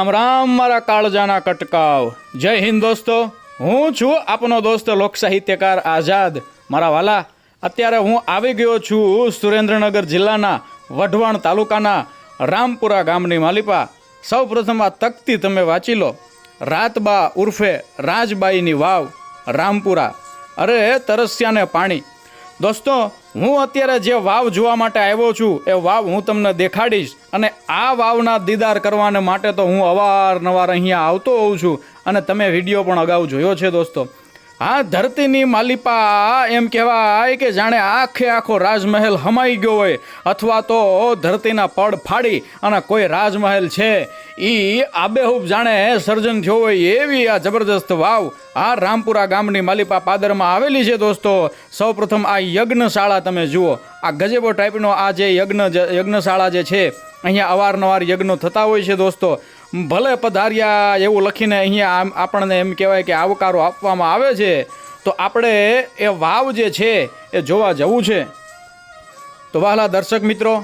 રામ રામ, મારા કાળજાના કટકાવ. જય હિન્દ દોસ્તો. હું છું આપનો દોસ્ત લોક સાહિત્યકાર આઝાદ. મારા વાલા, અત્યારે હું આવી ગયો છું સુરેન્દ્રનગર જિલ્લાના વઢવાણ તાલુકાના રામપુરા ગામની માલિપા. સૌ પ્રથમ આ તકતી તમે વાંચી લો. રાતબા ઉર્ફે રાજબાઈની વાવ, રામપુરા. અરે, તરસ્યાને પાણી. દોસ્તો હું અત્યારે જે વાવ જોવા માટે આવ્યો છું, એ વાવ હું તમને દેખાડીશ અને આ વાવના દીદાર કરવાને માટે તો હું અવારનવાર અહીંયા આવતો હોઉં છું અને તમે વીડિયો પણ અગાઉ જોયો છે દોસ્તો. હા ધરતીની માલિપા એમ કહેવાય કે જાણે આખે આખો રાજમહેલ હમાઈ ગયો હોય, અથવા તો ધરતીના પડ ફાડી અને કોઈ રાજમહેલ છે. એ આબેહૂબ જાણે સર્જન થયો હોય એવી આ જબરદસ્ત વાવ આ રામપુરા ગામની માલિપા પાદરમાં આવેલી છે દોસ્તો. સૌપ્રથમ આ યજ્ઞશાળા તમે જુઓ. આ ગજેબો ટાઈપનો આ જે યજ્ઞ યજ્ઞશાળા જે છે અહીંયા અવારનવાર યજ્ઞો થતા હોય છે દોસ્તો. ભલે પધાર્યા એવું લખીને અહીંયા આપણને એમ કહેવાય કે આવકારો આપવામાં આવે છે, તો આપણે એ વાવ જે છે એ જોવા જવું છે. તો વહાલા દર્શક મિત્રો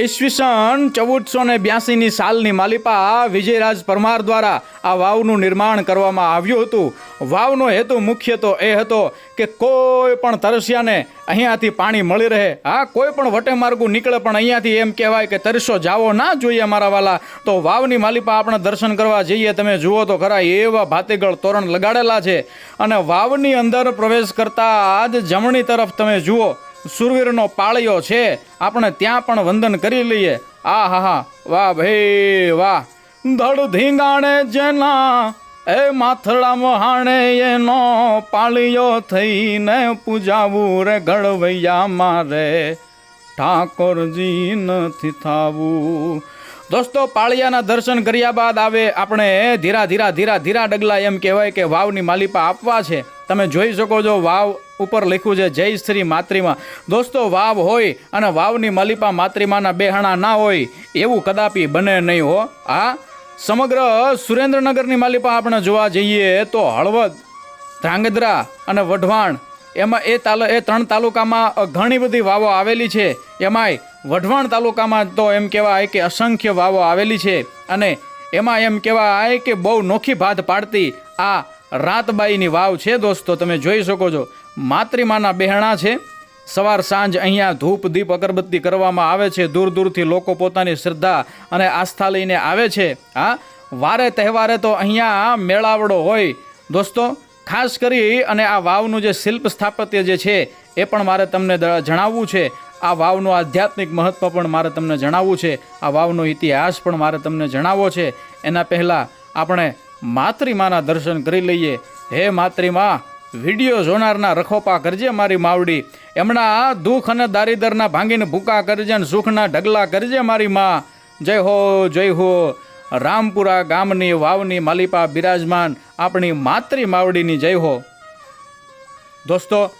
ઈસવીસન ચૌદસો ને બ્યાસીની સાલની માલિપા વિજયરાજ પરમાર દ્વારા આ વાવનું નિર્માણ કરવામાં આવ્યું હતું. વાવનો હેતુ મુખ્ય તો એ હતો કે કોઈ પણ તરસ્યાને અહીંયાથી પાણી મળી રહે. હા, કોઈ પણ વટે માર્ગું નીકળે પણ અહીંયાથી એમ કહેવાય કે તરસ્યો જાવો ના જોઈએ મારા વાલા. તો વાવની માલિપા આપણે દર્શન કરવા જઈએ. તમે જુઓ તો ખરા એવા ભાતીગળ તોરણ લગાડેલા છે. અને વાવની અંદર પ્રવેશ કરતા જ જમણી તરફ તમે જુઓ સુરવીરનો પાળિયો છે. આપણે ત્યાં પણ વંદન કરી લઈએ. આ હા હા. વાહ ભાઈ, વાહ. ધડ ધીંગાણે જેના એ માથડા મહાણે એનો પાળિયો થઈને પૂજાવું રે ઘડવૈયા મારે. ઠાકોરજી નથી થાવું. દોસ્તો, પાળિયાના દર્શન કર્યા બાદ આવે આપણે ધીરા ધીરા ધીરા ધીરા ડગલા એમ કહેવાય કે વાવની માલિપા આપવા છે. તમે જોઈ શકો છો, વાવ ઉપર લખ્યું છે, જય શ્રી માતૃમા. દોસ્તો, વાવ હોય અને વાવની માલિપા માતૃમાના બેહણા ના હોય, એવું કદાપી બને નહીં હો. આ સમગ્ર સુરેન્દ્રનગરની માલિપા આપણે જોવા જઈએ તો હળવદ, ધ્રાંગધ્રા અને વઢવાણ, એમાં એ તાલુ, એ ત્રણ તાલુકામાં ઘણી બધી વાવો આવેલી છે. એમાંય વઢવાણ તાલુકામાં તો એમ કહેવાય કે અસંખ્ય વાવો આવેલી છે અને એમાં એમ કહેવાય કે બહુ નોખી ભાત પાડતી આ રાતબાઈની વાવ છે દોસ્તો, તમે જોઈ શકો છો. માતૃમાના બહેણા છે. સવાર સાંજ અહીંયા ધૂપ દીપ અગરબત્તી કરવામાં આવે છે. દૂર દૂરથી લોકો પોતાની શ્રદ્ધા અને આસ્થા લઈને આવે છે. હા, વારે તહેવારે તો અહીંયા મેળાવડો હોય. દોસ્તો, ખાસ કરી અને આ વાવનું જે શિલ્પ સ્થાપત્ય જે છે, એ પણ મારે તમને જણાવવું છે. આ વાવનું આધ્યાત્મિક મહત્વ પણ મારે તમને જણાવવું છે. આ વાવનો ઇતિહાસ પણ મારે તમને જણાવવો છે. એના પહેલાં આપણે માતૃમાના દર્શન કરી લઈએ. હે માતૃમા વીડિયો જોનારના રખોપા કરજે મારી માવડી. એમના દુઃખ અને દારિદરના ભાંગીને ભૂકા કરજે અને સુખના ઢગલા કરજે મારી માં. જય હો જય હો. રામપુરા ગામની વાવની માલિપા બિરાજમાન આપણી માતૃ માવડીની જય હો. દોસ્તો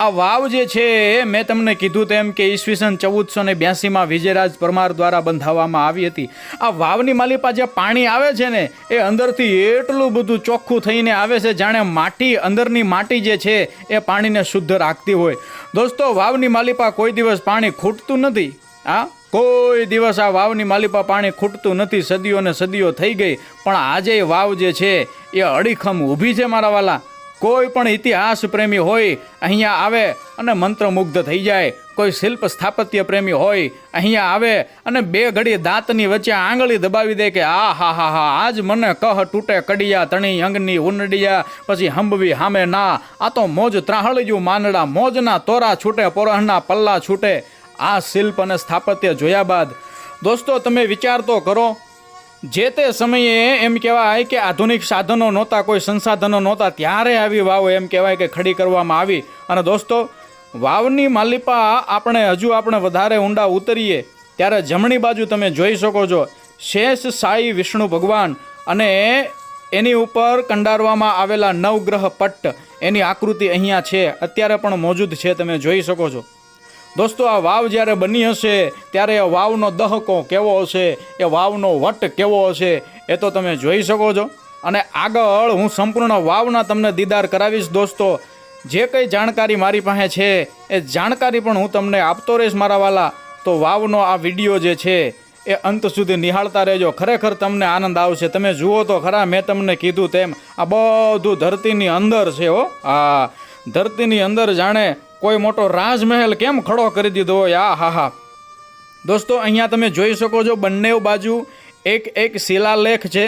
આ વાવ જે છે, મેં તમને કીધું તેમ કે ઈસવીસન ચૌદસો ને બ્યાસીમાં વિજયરાજ પરમાર દ્વારા બંધાવવામાં આવી હતી. આ વાવની માલિપા જે પાણી આવે છે ને, એ અંદરથી એટલું બધું ચોખ્ખું થઈને આવે છે, જાણે માટી, અંદરની માટી જે છે, એ પાણીને શુદ્ધ રાખતી હોય. દોસ્તો, વાવની માલિપા કોઈ દિવસ પાણી ખૂટતું નથી. આ કોઈ દિવસ આ વાવની માલિપા પાણી ખૂટતું નથી. સદીઓ ને સદીઓ થઈ ગઈ. પણ આજે વાવ જે છે, એ અડીખમ ઊભી છે મારા વાલા. કોઈ પણ ઇતિહાસ પ્રેમી હોય, અહીંયા આવે અને મંત્રમુગ્ધ થઈ જાય. કોઈ શિલ્પ સ્થાપત્ય પ્રેમી હોય, અહીંયા આવે અને બે ઘડી દાંતની વચ્ચે આંગળી દબાવી દે કે, આ, હા હા હા, આજ મને કહ તૂટે કડિયા, તણી અંગની ઉનડિયા પછી હંબવી હામે ના. આ તો મોજ ત્રાહળજુ માનડા મોજના તોરા છૂટે, પોરહના પલ્લા છૂટે. આ શિલ્પ અને સ્થાપત્ય જોયા બાદ, દોસ્તો, તમે વિચાર તો કરો જે તે સમયે એમ કહેવાય કે આધુનિક સાધનો નહોતા, કોઈ સંસાધનો નહોતા, ત્યારે આવી વાવ એમ કહેવાય કે ખડી કરવામાં આવી. અને દોસ્તો, વાવની માલિપા આપણે હજુ આપણે વધારે ઊંડા ઉતરીએ, ત્યારે જમણી બાજુ તમે જોઈ શકો છો, શેષ સાઈ વિષ્ણુ ભગવાન અને એની ઉપર કંડારવામાં આવેલા નવગ્રહ પટ્ટ, એની આકૃતિ અહીંયા છે, અત્યારે પણ મોજૂદ છે, તમે જોઈ શકો છો. દોસ્તો, આ વાવ જ્યારે બની હશે, ત્યારે એ વાવનો દહકો કેવો હશે, એ વાવનો વટ કેવો હશે, એ તો તમે જોઈ શકો છો. અને આગળ હું સંપૂર્ણ વાવના તમને દીદાર કરાવીશ, દોસ્તો. જે કંઈ જાણકારી મારી પાસે છે, એ જાણકારી પણ હું તમને આપતો રહીશ, મારા વાલા. તો વાવનો આ વીડિયો જે છે, એ અંત સુધી નિહાળતા રહેજો. ખરેખર તમને આનંદ આવશે. તમે જુઓ તો ખરા, મેં તમને કીધું તેમ, આ બધું ધરતીની અંદર છે, હો. આ ધરતીની અંદર જાણે કોઈ મોટો રાજમહેલ કેમ ખડો કરી દીધો? હોય આ હા હા. દોસ્તો, અહીંયા તમે જોઈ શકો છો બંને બાજુ એક એક શિલાલેખ છે.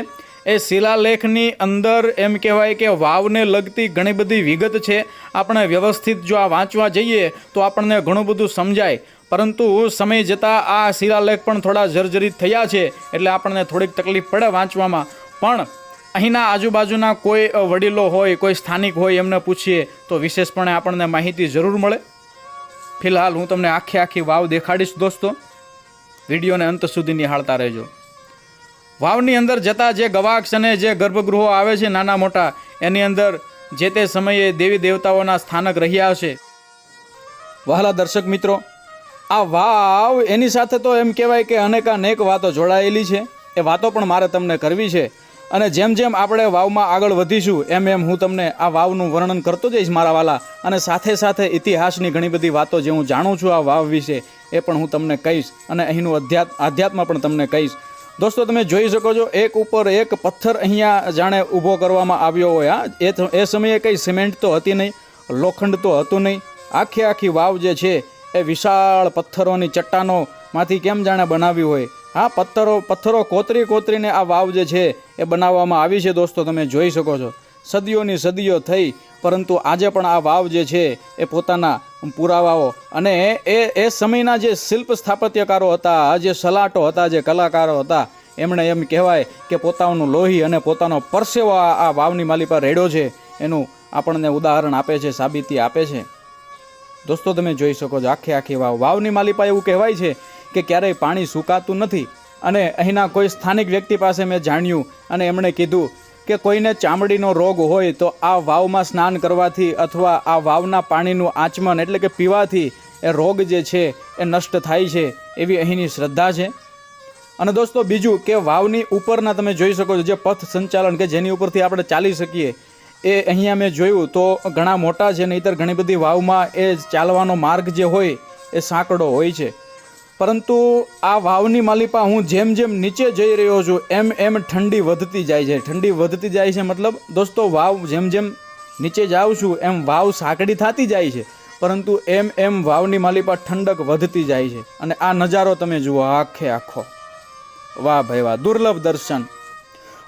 એ શિલાલેખની અંદર એમ કહેવાય કે વાવને લગતી ઘણી બધી વિગત છે. આપણે વ્યવસ્થિત જો આ વાંચવા જઈએ તો આપણને ઘણું બધું સમજાય. પરંતુ સમય જતાં આ શિલાલેખ પણ થોડા જર્જરિત થયા છે, એટલે આપણને થોડીક તકલીફ પડે વાંચવામાં. પણ અહીંના આજુબાજુના કોઈ વડીલો હોય, કોઈ સ્થાનિક હોય એમને પૂછીએ તો વિશેષપણે આપણને માહિતી જરૂર મળે. ફિલહાલ હું તમને આખી આખી વાવ દેખાડીશ દોસ્તો. વિડીયોને અંત સુધી નિહાળતા રહેજો. વાવની અંદર જતાં જે ગવાક્ષ અને જે ગર્ભગૃહો આવે છે નાના મોટા, એની અંદર જે તે સમયે દેવી દેવતાઓના સ્થાનક રહ્યા છે વહાલા દર્શક મિત્રો, આ વાવ એની સાથે તો એમ કહેવાય કે અનેકાનેક વાતો જોડાયેલી છે. એ વાતો પણ મારે તમને કરવી છે. અને જેમ જેમ આપણે વાવમાં આગળ વધીશું, એમ એમ હું તમને આ વાવનું વર્ણન કરતો જઈશ મારા વાલા. અને સાથે સાથે ઇતિહાસની ઘણી બધી વાતો જે હું જાણું છું આ વાવ વિશે, એ પણ હું તમને કહીશ. અને અહીંનું અધ્યાત્મ આધ્યાત્મ પણ તમને કહીશ. દોસ્તો, તમે જોઈ શકો છો, એક ઉપર એક પથ્થર અહીંયા જાણે ઊભો કરવામાં આવ્યો હોય. હા એ સમયે કંઈ સિમેન્ટ તો હતી નહીં, લોખંડ તો હતું નહીં. આખી આખી વાવ જે છે, એ વિશાળ પથ્થરોની ચટ્ટાનોમાંથી કેમ જાણે બનાવી હોય? હા, પથ્થરો પથ્થરો કોતરી કોતરીને આ વાવ જે છે એ બનાવવામાં આવી છે દોસ્તો, તમે જોઈ શકો છો. સદીઓની સદીઓ થઈ, પરંતુ આજે પણ આ વાવ જે છે એ પોતાના પુરાવાઓ અને એ એ સમયના જે શિલ્પ સ્થાપત્યકારો હતા જે સલાટો હતા, જે કલાકારો હતા, એમણે એમ કહેવાય કે પોતાનું લોહી અને પોતાનો પરસેવો આ વાવની માલી પર રેડ્યો છે. એનું આપણને ઉદાહરણ આપે છે, સાબિતી આપે છે. દોસ્તો, તમે જોઈ શકો છો, આખી આખી વાવ. વાવની માલિપા એવું કહેવાય છે કે ક્યારેય પાણી સુકાતું નથી. અને અહીંના કોઈ સ્થાનિક વ્યક્તિ પાસે મેં જાણ્યું અને એમણે કીધું કે કોઈને ચામડીનો રોગ હોય તો આ વાવમાં સ્નાન કરવાથી અથવા આ વાવના પાણીનું આચમન એટલે કે પીવાથી એ રોગ જે છે એ નષ્ટ થાય છે એવી અહીંની શ્રદ્ધા છે. અને દોસ્તો બીજું કે વાવની ઉપરના તમે જોઈ શકો છો જે પથ સંચાલન કે જેની ઉપરથી આપણે ચાલી શકીએ એ અહીંયા મેં જોયું તો ઘણા મોટા છે, નહીતર ઘણી બધી વાવમાં એ ચાલવાનો માર્ગ જે હોય એ સાંકડો હોય છે. પરંતુ આ વાવની માલિપા હું જેમ જેમ નીચે જઈ રહ્યો છું, એમ એમ ઠંડી વધતી જાય છે. ઠંડી વધતી જાય છે મતલબ, દોસ્તો, વાવ જેમ જેમ નીચે જાઉં છું, એમ વાવ સાંકડી થતી જાય છે. પરંતુ એમ એમ વાવની માલિપા ઠંડક વધતી જાય છે. અને આ નજારો તમે જુઓ, આખે આખો. વાહ ભાઈ વાહ, દુર્લભ દર્શન.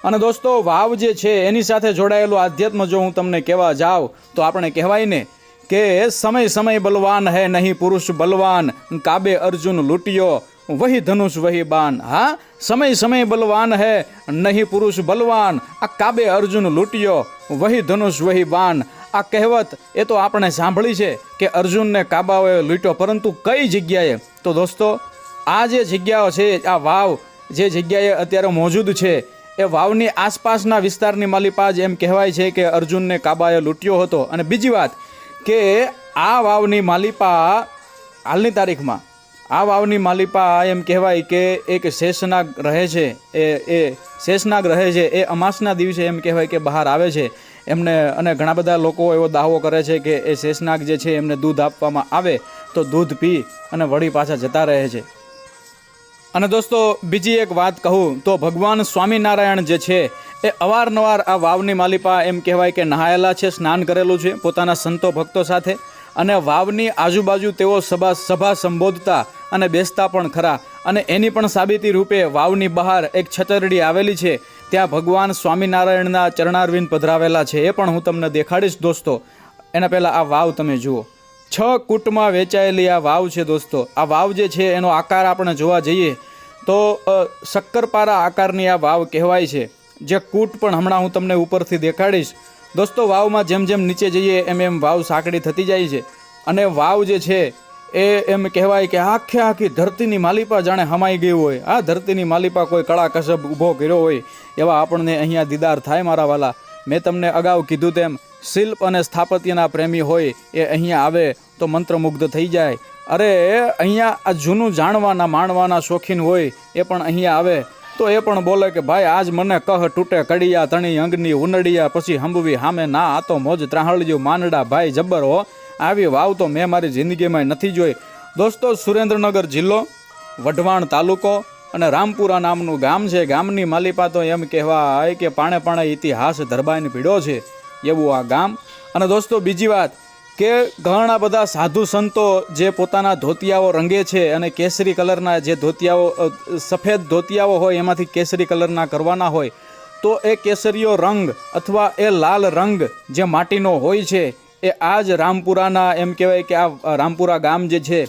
અને દોસ્તો, વાવ જે છે, એની સાથે જોડાયેલું આધ્યાત્મ જો હું તમને કહેવા જાઉં, તો આપણે કહેવાય ને કે સમય સમય બલવાન હે, નહીં પુરુષ બલવાન. કાબે અર્જુન લૂંટ્યો, વહી ધનુષ, વહી બાન હા, સમય સમય બલવાન હે, નહીં પુરુષ બલવાન. આ કાબે અર્જુન લૂંટ્યો, વહી ધનુષ, વહી બાન આ કહેવત એ તો આપણે સાંભળી છે કે અર્જુનને કાબાઓએ લૂંટ્યો, પરંતુ કઈ જગ્યાએ? તો દોસ્તો, આ જે જગ્યાઓ છે, આ વાવ જે જગ્યાએ અત્યારે મોજૂદ છે, એ વાવની આસપાસના વિસ્તારની માલિપા જ એમ કહેવાય છે કે અર્જુનને કાબાએ લૂંટ્યો હતો. અને બીજી વાત કે આ વાવની માલિપા હાલની તારીખમાં, આ વાવની માલિપા એમ કહેવાય કે એક શેષનાગ રહે છે, એ એ શેષનાગ રહે છે, એ અમાસના દિવસે એમ કહેવાય કે બહાર આવે છે. એમને અને ઘણા બધા લોકો એવો દાવો કરે છે કે એ શેષનાગ જે છે એમને દૂધ આપવામાં આવે તો દૂધ પી અને વળી પાછા જતા રહે છે. અને દોસ્તો, બીજી એક વાત કહું તો ભગવાન સ્વામિનારાયણ જે છે એ અવારનવાર આ વાવની માલિપા એમ કહેવાય કે નહાયેલા છે, સ્નાન કરેલું છે, પોતાના સંતો ભક્તો સાથે. અને વાવની આજુબાજુ તેઓ સભા સભા સંબોધતા અને બેસતા પણ ખરા. અને એની પણ સાબિતી રૂપે વાવની બહાર એક છતરડી આવેલી છે. ત્યાં ભગવાન સ્વામિનારાયણના ચરણારવિંદ પધરાવેલા છે, એ પણ હું તમને દેખાડીશ દોસ્તો. એના પહેલાં આ વાવ તમે જુઓ. છ કૂટમાં વેચાયેલી આ વાવ છે દોસ્તો. આ વાવ જે છે, એનો આકાર આપણે જોવા જઈએ તો શક્કરપારા આકારની આ વાવ કહેવાય છે. જે કૂટ પણ હમણાં હું તમને ઉપરથી દેખાડીશ. દોસ્તો, વાવમાં જેમ જેમ નીચે જઈએ, એમ એમ વાવ સાંકડી થતી જાય છે. અને વાવ જે છે, એ એમ કહેવાય કે આખે આખી ધરતીની માલિપા જાણે હમાઈ ગઈ હોય. આ ધરતીની માલિપા કોઈ કળા કસબ ઊભો કર્યો હોય, એવા આપણને અહીંયા દીદાર થાય મારા વાલા. મેં તમને અગાઉ કીધું તેમ, શિલ્પ અને સ્થાપત્યના પ્રેમી હોય, એ અહીંયા આવે તો મંત્રમુગ્ધ થઈ જાય. અરે, અહીંયા આ જૂનું જાણવાના, માણવાના શોખીન હોય, એ પણ અહીંયા આવે. તો એ પણ બોલે કે, ભાઈ, આજ મને કહ તૂટે કડિયા તણી, અંગની ઉનડિયા પછી હંબવી હામે ના આ તો મોજ ત્રાહળજો માનડા ભાઈ જબ્બર હો. આવી વાવ તો મેં મારી જિંદગીમાં નથી જોઈ. દોસ્તો, સુરેન્દ્રનગર જિલ્લો, વઢવાણ તાલુકો અને રામપુરા નામનું ગામ છે. ગામની માલિપા તો એમ કહેવાય કે, પાણે પાણે ઇતિહાસ ધરબાઈને પીડ્યો છે. એવું આ ગામ. અને દોસ્તો, બીજી વાત કે ઘણા બધા સાધુ સંતો જે પોતાના ધોતિયાઓ રંગે છે અને કેસરી કલરના જે ધોતિયાઓ સફેદ ધોતિયાઓ હોય એમાંથી કેસરી કલરના કરવાના હોય, તો એ કેસરીયો રંગ અથવા એ લાલ રંગ જે માટીનો હોય છે, એ આ જ રામપુરાના એમ કહેવાય કે આ રામપુરા ગામ જે છે,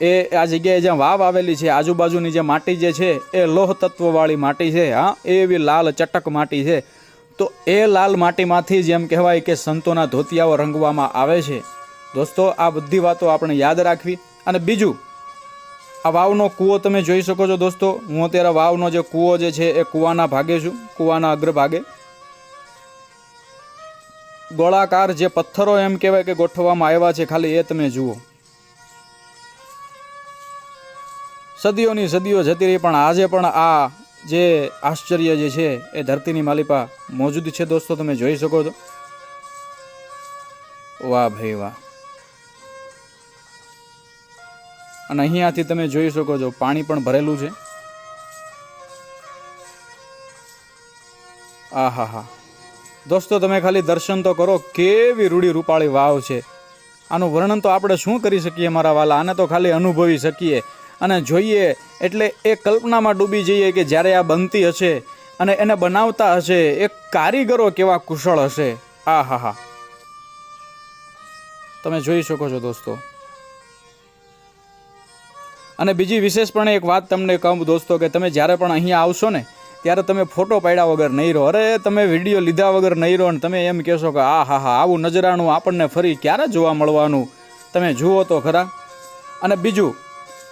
એ આ જગ્યાએ જ્યાં વાવ આવેલી છે, આજુબાજુની જે માટી જે છે, એ લોહ તત્વવાળી માટી છે, હા, એવી લાલ ચટક માટી છે. તો એ લાલ માટીમાંથી જ એમ કહેવાય કે સંતોના ધોતિયાઓ રંગવામાં આવે છે. દોસ્તો, આ બધી વાતો આપણે યાદ રાખવી. અને બીજું, આ વાવનો કૂવો તમે જોઈ શકો છો દોસ્તો. હું અત્યારે વાવનો જે કૂવો જે છે એ કૂવાના ભાગે છું, કૂવાના અગ્રભાગે. ગોળાકાર જે પથ્થરો એમ કહેવાય કે ગોઠવવામાં આવ્યા છે, ખાલી એ તમે જુઓ. સદીઓની સદીઓ જતી રહી, પણ આજે પણ આ જે આશ્ચર્ય જે છે એ ધરતીની માલિપા મોજૂદ છે દોસ્તો, તમે જોઈ શકો છો. વાહ ભાઈ વાહ. અને અહીંયાથી તમે જોઈ શકો છો, પાણી પણ ભરેલું છે. આ હા હા દોસ્તો, તમે ખાલી દર્શન તો કરો, કેવી રૂડી રૂપાળી વાવ છે. આનું વર્ણન તો આપણે શું કરી શકીએ મારા વાલા? આને તો ખાલી અનુભવી શકીએ. અને જોઈએ, એટલે એ કલ્પનામાં ડૂબી જઈએ કે જ્યારે આ બનતી હશે અને એને બનાવતા હશે, એ કારીગરો કેવા કુશળ હશે. આ હા હા તમે જોઈ શકો છો દોસ્તો. અને બીજી વિશેષપણે એક વાત તમને કહું દોસ્તો કે તમે જ્યારે પણ અહીંયા આવશો ને, ત્યારે તમે ફોટો પાડ્યા વગર નહીં રહો. અરે, તમે વીડિયો લીધા વગર નહીં રહો ને તમે એમ કહેશો કે આ હા હા આવું નજરાણું આપણને ફરી ક્યારે જોવા મળવાનું? તમે જુઓ તો ખરા. અને બીજું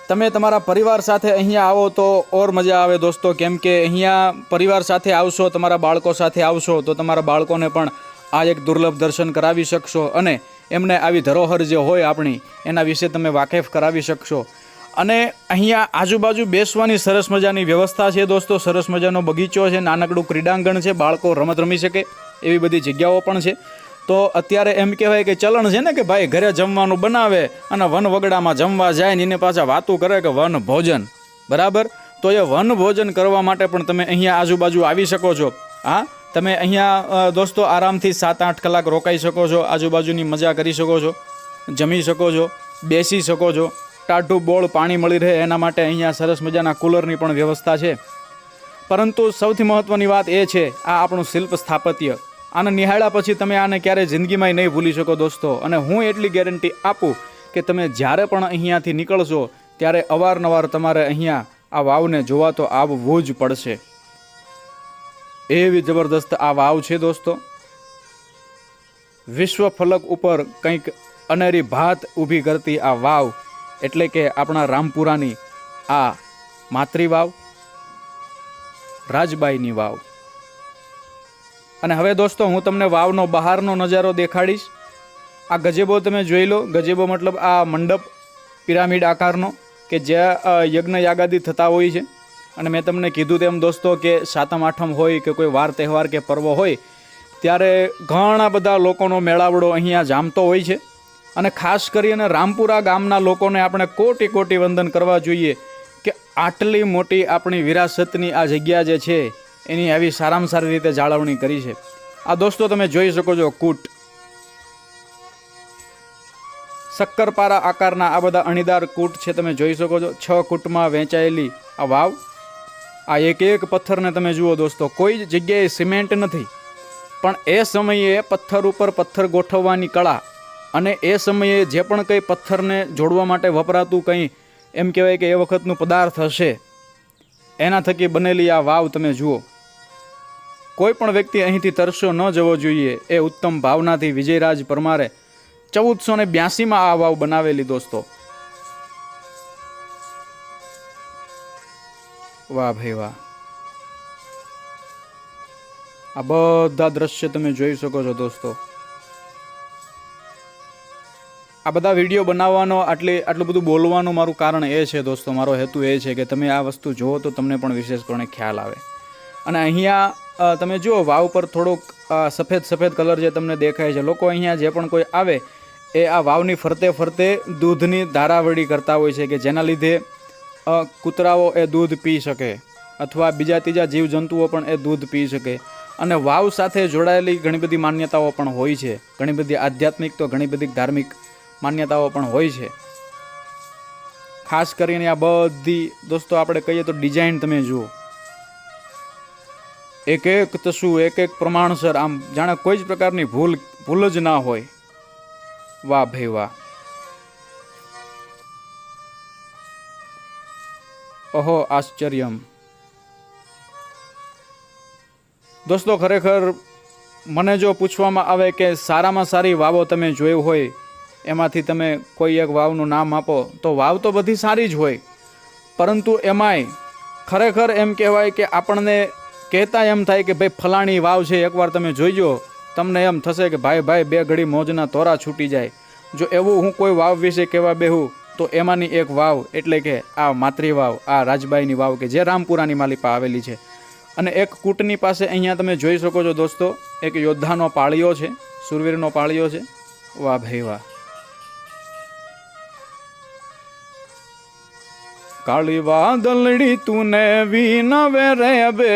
તમે તમારા પરિવાર સાથે અહીંયા આવો તો ઓર મજા આવે દોસ્તો. કેમ કે અહીંયા પરિવાર સાથે આવશો, તમારા બાળકો સાથે આવશો, તો તમારા બાળકોને પણ આ એક દુર્લભ દર્શન કરાવી શકશો અને એમને આવી ધરોહર જે હોય આપણી, એના વિશે તમે વાકેફ કરાવી શકશો. અને અહીંયા આજુબાજુ બેસવાની સરસ મજાની વ્યવસ્થા છે દોસ્તો. સરસ મજાનો બગીચો છે, નાનકડું ક્રીડાંગણ છે, બાળકો રમત રમી શકે, એવી બધી જગ્યાઓ પણ છે. તો અત્યારે એમ કહેવાય કે ચલણ છે ને કે ભાઈ ઘરે જમવાનું બનાવે અને વન વગડામાં જમવા જાય ને એને પાછા વાતું કરે કે વન ભોજન. બરાબર? તો એ વન ભોજન કરવા માટે પણ તમે અહીંયા આજુબાજુ આવી શકો છો. હા? તમે અહીંયા દોસ્તો આરામથી સાત આઠ કલાક રોકાઈ શકો છો, આજુબાજુની મજા કરી શકો છો, જમી શકો છો, બેસી શકો છો. ટાઢું બોળ પાણી મળી રહે એના માટે અહીંયા સરસ મજાના કુલરની પણ વ્યવસ્થા છે. પરંતુ સૌથી મહત્ત્વની વાત એ છે, આ આપણું શિલ્પ સ્થાપત્ય. આને નિહાળ્યા પછી તમે આને ક્યારેય જિંદગીમાં નહીં ભૂલી શકો દોસ્તો. અને હું એટલી ગેરંટી આપું કે તમે જ્યારે પણ અહીંયાથી નીકળશો, ત્યારે અવારનવાર તમારે અહીંયા આ વાવને જોવા તો આવવું જ પડશે. એવી જબરદસ્ત આ વાવ છે દોસ્તો. વિશ્વ ફલક ઉપર કંઈક અનેરી ભાત ઊભી કરતી આ વાવ એટલે કે આપણા રામપુરાની આ માતૃવાવ રાજબાઈની વાવ. અને હવે દોસ્તો, હું તમને વાવનો, બહારનો નજારો દેખાડીશ. આ ગજેબો તમે જોઈ લો. ગજેબો મતલબ આ મંડપ પિરામિડ આકારનો કે જ્યાં યજ્ઞ યાગાદી થતા હોય છે. અને મેં તમને કીધું તેમ દોસ્તો કે સાતમ, આઠમ હોય કે કોઈ વાર તહેવાર કે પર્વ હોય, ત્યારે ઘણા બધા લોકોનો મેળાવડો અહીંયા જામતો હોય છે. અને ખાસ કરીને રામપુરા ગામના લોકોને આપણે કોટી કોટી વંદન કરવા જોઈએ કે આટલી મોટી આપણી વિરાસતની આ જગ્યા જે છે એની આવી સારામાં સારી રીતે જાળવણી કરી છે. આ દોસ્તો તમે જોઈ શકો છો, કૂટ. શક્કરપારા આકારના આ બધા અણીદાર કૂટ છે, તમે જોઈ શકો છો. છ કૂટમાં વહેંચાયેલી આ વાવ. આ એક એક પથ્થરને તમે જુઓ દોસ્તો, કોઈ જ જગ્યાએ સિમેન્ટ નથી. પણ એ સમયે પથ્થર ઉપર પથ્થર ગોઠવવાની કળા અને એ સમયે જે પણ કંઈ પથ્થરને જોડવા માટે વપરાતું કંઈ, એમ કહેવાય કે એ વખતનું પદાર્થ હશે. એના થકી બનેલી આ વાવ તમે જુઓ. કોઈ પણ વ્યક્તિ અહીંથી તરસો ન જવો જોઈએ એ ઉત્તમ ભાવનાથી વિજયરાજ પરમારે ચૌદસો ને બ્યાસીમાં આ વાવ બનાવેલી દોસ્તો. વાહ ભાઈ વાહ. આ બધા દ્રશ્ય તમે જોઈ શકો છો દોસ્તો. આ બધા વીડિયો બનાવવાનો આટલી આટલું બધું બોલવાનું મારું કારણ એ છે દોસ્તો, મારો હેતુ એ છે કે તમે આ વસ્તુ જુઓ તો તમને પણ વિશેષપણે ખ્યાલ આવે. અને અહીંયા તમે જુઓ, વાવ પર થોડોક સફેદ સફેદ કલર જે તમને દેખાય છે. લોકો અહીંયા જે પણ કોઈ આવે, એ આ વાવની ફરતે ફરતે દૂધની ધારાવળી કરતા હોય છે કે જેના લીધે કૂતરાઓ એ દૂધ પી શકે અથવા બીજા ત્રીજા જીવજંતુઓ પણ એ દૂધ પી શકે. અને વાવ સાથે જોડાયેલી ઘણી બધી માન્યતાઓ પણ હોય છે. ઘણી બધી આધ્યાત્મિક તો ઘણી બધી ધાર્મિક માન્યતાઓ પણ હોય છે. ખાસ કરીને આ બધી, દોસ્તો, આપણે કહીએ તો ડિઝાઇન તમે જુઓ. એક એક તસુ એક એક પ્રમાણસર, આમ જાણે કોઈ જ પ્રકારની ભૂલ ભૂલ જ ના હોય. વાહ ભાઈ વાહ. ઓહો, આશ્ચર્યમ. દોસ્તો, ખરેખર મને જો પૂછવામાં આવે કે સારામાં સારી વાવો તમે જોઈ હોય, એમાંથી તમે કોઈ એક વાવનું નામ આપો, તો વાવ તો બધી સારી જ હોય. પરંતુ એમાંય ખરેખર એમ કહેવાય કે આપણને કહેતા એમ થાય કે ભાઈ ફલાણી વાવ છે, એકવાર તમે જોઈજો. તમને એમ થશે કે ભાઈ ભાઈ, બે ઘડી મોજના તોરા છૂટી જાય. જો એવું હું કોઈ વાવ વિશે કહેવા બેહું, તો એમાંની એક વાવ એટલે કે આ માતૃ વાવ, આ રાજબાઈની વાવ કે જે રામપુરાની માલિપા આવેલી છે. અને એક કૂટની પાસે અહીંયા તમે જોઈ શકો છો દોસ્તો, એક યોદ્ધાનો પાળિયો છે, સુરવીરનો પાળિયો છે. વાહ ભાઈ વાહ. કાળી વાદલડી તુને વિનવે રે બે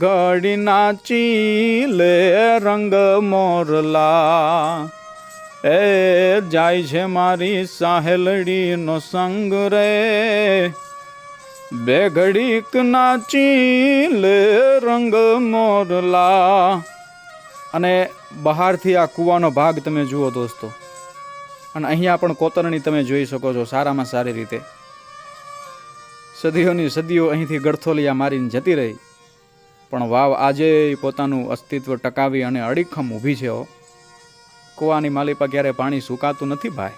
ઘડી નાચી લે રંગ મોરલા. એ જાય છે મારી સાહેલડીનો સંગ રે, બે ઘડીક નાચી લે રંગ મોરલા. અને બહારથી આ કૂવાનો ભાગ તમે જુઓ દોસ્તો. અને અહીંયા પણ કોતરણી તમે જોઈ શકો છો સારામાં સારી રીતે. સદીઓની સદીઓ અહીંથી ગળથોલિયા મારીને જતી રહી. પણ વાવ આજે પોતાનું અસ્તિત્વ ટકાવી અને અડીખમ ઊભી છે કૂવાની માલિપા ક્યારે પાણી સુકાતું નથી ભાઈ?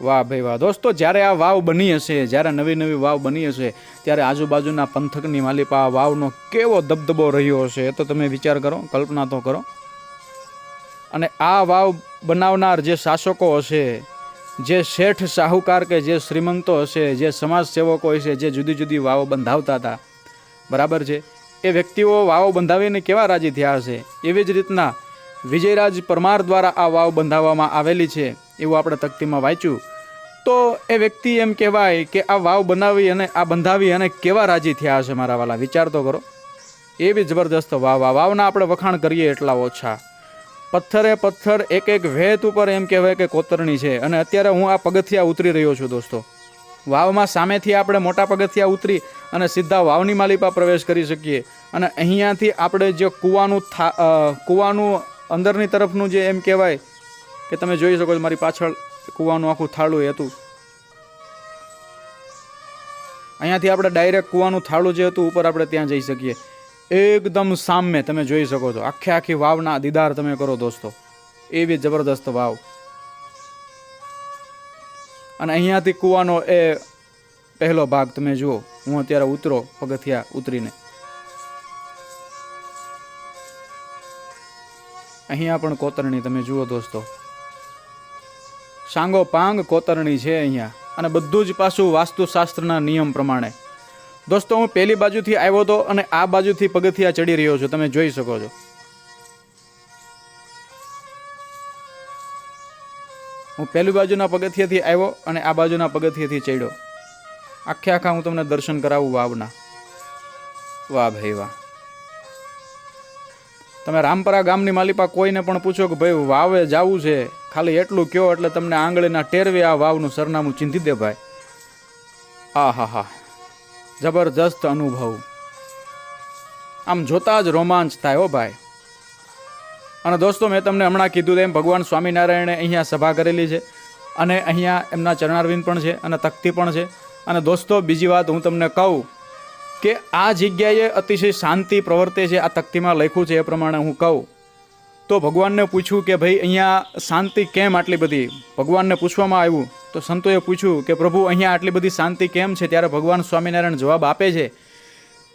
વાહ ભાઈ વાહ. દોસ્તો, જ્યારે આ વાવ બની હશે, જ્યારે નવી નવી વાવ બની હશે, ત્યારે આજુબાજુના પંથકની માલિપા આ વાવનો કેવો દબદબો રહ્યો હશે, એ તો તમે વિચાર કરો, કલ્પના તો કરો. અને આ વાવ બનાવનાર જે શાસકો હશે જે શેઠ સાહુકાર કે જે શ્રીમંતો હશે, જે સમાજ સેવકો હશે, જે જુદી જુદી વાવો બંધાવતા હતા. બરાબર છે? એ વ્યક્તિઓ વાવો બંધાવીને કેવા રાજી થયા હશે? એવી જ રીતના વિજયરાજ પરમાર દ્વારા આ વાવ બંધાવવામાં આવેલી છે, એવું આપણે તકતીમાં વાંચ્યું. તો એ વ્યક્તિ એમ કહેવાય કે આ વાવ બનાવી અને આ બંધાવી અને કેવા રાજી થયા હશે મારા વાલા? વિચાર તો કરો. એવી જબરદસ્ત વાવ વાવના આપણે વખાણ કરીએ એટલા ઓછા. પથ્થરે પથ્થર એક એક વેત ઉપર એમ કહેવાય કે કોતરણી છે. અને અત્યારે હું આ પગથિયા ઉતરી રહ્યો છું દોસ્તો. વાવમાં સામેથી આપણે મોટા પગથિયા ઉતરી અને સીધા વાવની માલિપા પ્રવેશ કરી શકીએ. અને અહીંયાથી આપણે જે કૂવાનું થા કૂવાનું અંદરની તરફનું જે એમ કહેવાય કે તમે જોઈ શકો છો મારી પાછળ કૂવાનું આખું થાળું હતું. અહીંયાથી આપણે ડાયરેક્ટ કૂવાનું થાળું જે હતું, ઉપર આપણે ત્યાં જઈ શકીએ. એકદમ સામે તમે જોઈ શકો છો. આખે આખી વાવના દીદાર તમે કરો દોસ્તો. એવી જબરદસ્ત વાવ. અને અહીંયાથી કૂવાનો એ પહેલો ભાગ તમે જુઓ. હું અત્યારે ઉતરો પગથિયા ઉતરીને. અહીંયા પણ કોતરણી તમે જુઓ દોસ્તો. સાંગો પાંગ કોતરણી છે અહીંયા. અને બધું જ પાછું વાસ્તુશાસ્ત્રના નિયમ પ્રમાણે. દોસ્તો, હું પહેલી બાજુથી આવ્યો હતો અને આ બાજુથી પગથિયા ચડી રહ્યો છું. તમે જોઈ શકો છો. હું પહેલી બાજુના પગથિયાથી આવ્યો અને આ બાજુના પગથિયાથી ચડ્યો. આખે આખા હું તમને દર્શન કરાવું, વાવના. વાહ ભાઈ વાહ. તમે રામપરા ગામની માલિપા કોઈને પણ પૂછો કે ભાઈ, વાવે જાવું છે? ખાલી એટલું કયો એટલે તમને આંગળીના ટેરવે આ વાવનું સરનામું ચિંધી દે ભાઈ. આ હા હા જબરજસ્ત અનુભવ. આમ જોતા જ રોમાંચ થાય હો ભાઈ. અને દોસ્તો, મેં તમને હમણાં કીધું તેમ ભગવાન સ્વામિનારાયણે અહીંયા સભા કરેલી છે અને અહીંયા એમના ચરણારવિંદ પણ છે અને તકતી પણ છે. અને દોસ્તો, બીજી વાત હું તમને કહું કે આ જગ્યાએ અતિશય શાંતિ પ્રવર્તે છે, આ તકતીમાં લખ્યું છે એ પ્રમાણે હું કહું. તો ભગવાનને પૂછ્યું કે ભાઈ અહીંયા શાંતિ કેમ આટલી બધી? ભગવાનને પૂછવામાં આવ્યું, તો સંતોએ પૂછ્યું કે પ્રભુ અહીંયા આટલી બધી શાંતિ કેમ છે? ત્યારે ભગવાન સ્વામિનારાયણ જવાબ આપે છે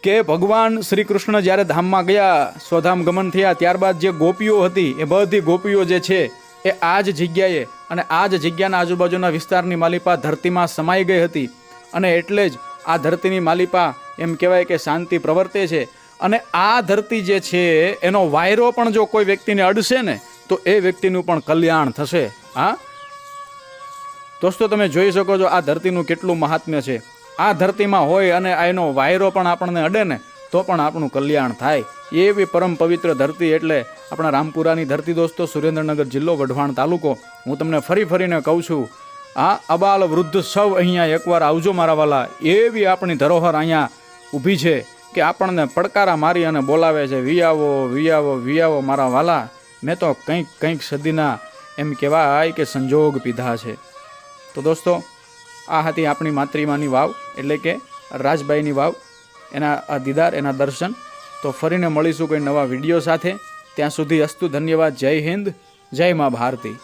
કે ભગવાન શ્રી કૃષ્ણ જ્યારે ધામમાં ગયા, સ્વધામ ગમન થયા, ત્યારબાદ જે ગોપીઓ હતી, એ બધી ગોપીઓ જે છે, એ આ જ જગ્યાએ અને આ જ જગ્યાના આજુબાજુના વિસ્તારની માલિપા ધરતીમાં સમાઈ ગઈ હતી. અને એટલે જ આ ધરતીની માલિપા એમ કહેવાય કે શાંતિ પ્રવર્તે છે. અને આ ધરતી જે છે, એનો વાયરો પણ જો કોઈ વ્યક્તિને અડશે ને, તો એ વ્યક્તિનું પણ કલ્યાણ થશે. હા? દોસ્તો, તમે જોઈ શકો છો આ ધરતીનું કેટલું મહાત્મ્ય છે. આ ધરતીમાં હોય અને એનો વાયરો પણ આપણને અડે ને, તો પણ આપણું કલ્યાણ થાય. એવી પરમ પવિત્ર ધરતી એટલે આપણા રામપુરાની ધરતી દોસ્તો, સુરેન્દ્રનગર જિલ્લો, વઢવાણ તાલુકો. હું તમને ફરી ફરીને કહું છું, આ અબાલ વૃદ્ધ સૌ અહીંયા એકવાર આવજો મારા વાલા. એવી આપણી ધરોહર અહીંયા ઊભી છે. કે આપણને પડકારા મારી અને બોલાવે છે, વિયાવો વિયાવો વિયાવો મારા વાલા. મેં તો કંઈક કંઈક સદીના એમ કહેવાય કે સંજોગ પીધા છે. તો દોસ્તો, આ હતી આપણી માતૃમાની વાવ, એટલે કે રાજબાઈની વાવ, એના આ દીદાર, એના દર્શન. તો ફરીને મળીશું કોઈ નવા વીડિયો સાથે. ત્યાં સુધી અસ્તુ ધન્યવાદ. જય હિન્દ, જય મા ભારતી.